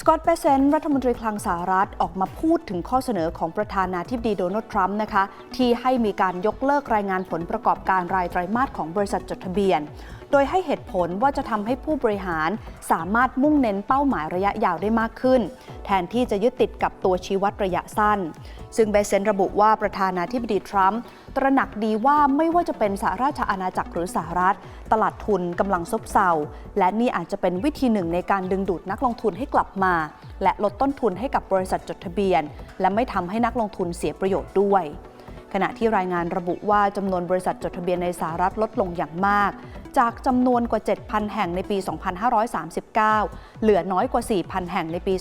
สกอตต์เบเซนรัฐมนตรีคลังสหรัฐออกมาพูดถึงข้อเสนอของประธานาธิบดีโดนัลด์ทรัมป์นะคะ ที่ให้มีการยกเลิกรายงานผลประกอบการรายไตรมาสของบริษัทจดทะเบียน โดยให้เหตุผลว่าจะทำให้ผู้บริหารสามารถมุ่งเน้นเป้าหมายระยะยาวได้มากขึ้น แทนที่จะยึดติดกับตัวชี้วัดระยะสั้น ซึ่งเบเซนระบุว่าประธานาธิบดีทรัมป์ตระหนักดีว่าไม่ว่าจะเป็นสหราชอาณาจักรหรือสหรัฐ ตลาดทุนกำลังซบเซาและนี่อาจจะเป็นวิธีหนึ่งในการดึงดูดนักลงทุนให้กลับมา และลดต้นทุนให้กับบริษัทจดทะเบียน และไม่ทำให้นักลงทุนเสียประโยชน์ด้วยขณะที่รายงานระบุว่าจำนวนบริษัทจดทะเบียนในสหรัฐลดลงอย่างมาก จากจำนวนกว่า 7,000 แห่งในปี 2539 เหลือน้อยกว่า 4,000 แห่งในปี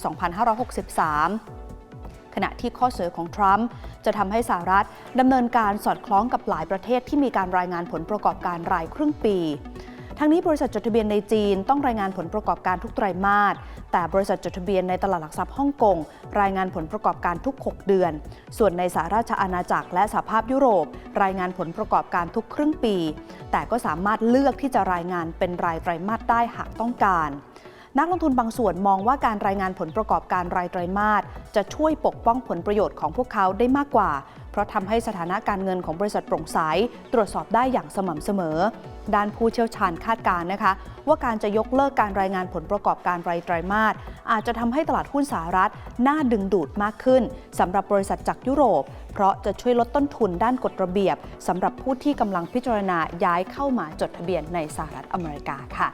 2563ขณะที่ข้อเสนอของทรัมป์จะทำให้สหรัฐดำเนินการสอดคล้องกับหลายประเทศที่มีการรายงานผลประกอบการรายครึ่งปี ทั้งนี้บริษัทจดทะเบียนในจีนต้องรายงานผลประกอบการทุกไตรมาส แต่บริษัทจดทะเบียนในตลาดหลักทรัพย์ฮ่องกงรายงานผลประกอบการทุก 6 เดือน ส่วนในสหราชอาณาจักรและสหภาพยุโรป รายงานผลประกอบการทุกครึ่งปี แต่ก็สามารถเลือกที่จะรายงานเป็นรายไตรมาสได้หากต้องการนักลงทุนบางส่วนมองว่าการรายงานผลประกอบการรายไตรมาสจะช่วยปกป้องผลประโยชน์ของพวกเขาได้มากกว่า เพราะทำให้สถานะการเงินของบริษัทโปร่งใสตรวจสอบได้อย่างสม่ำเสมอ ด้านผู้เชี่ยวชาญคาดการณ์นะคะ ว่าการจะยกเลิกการรายงานผลประกอบการรายไตรมาสอาจจะทำให้ตลาดหุ้นสหรัฐน่าดึงดูดมากขึ้นสำหรับบริษัทจากยุโรป เพราะจะช่วยลดต้นทุนด้านกฎระเบียบสำหรับผู้ที่กำลังพิจารณาย้ายเข้ามาจดทะเบียนในสหรัฐอเมริกาค่ะ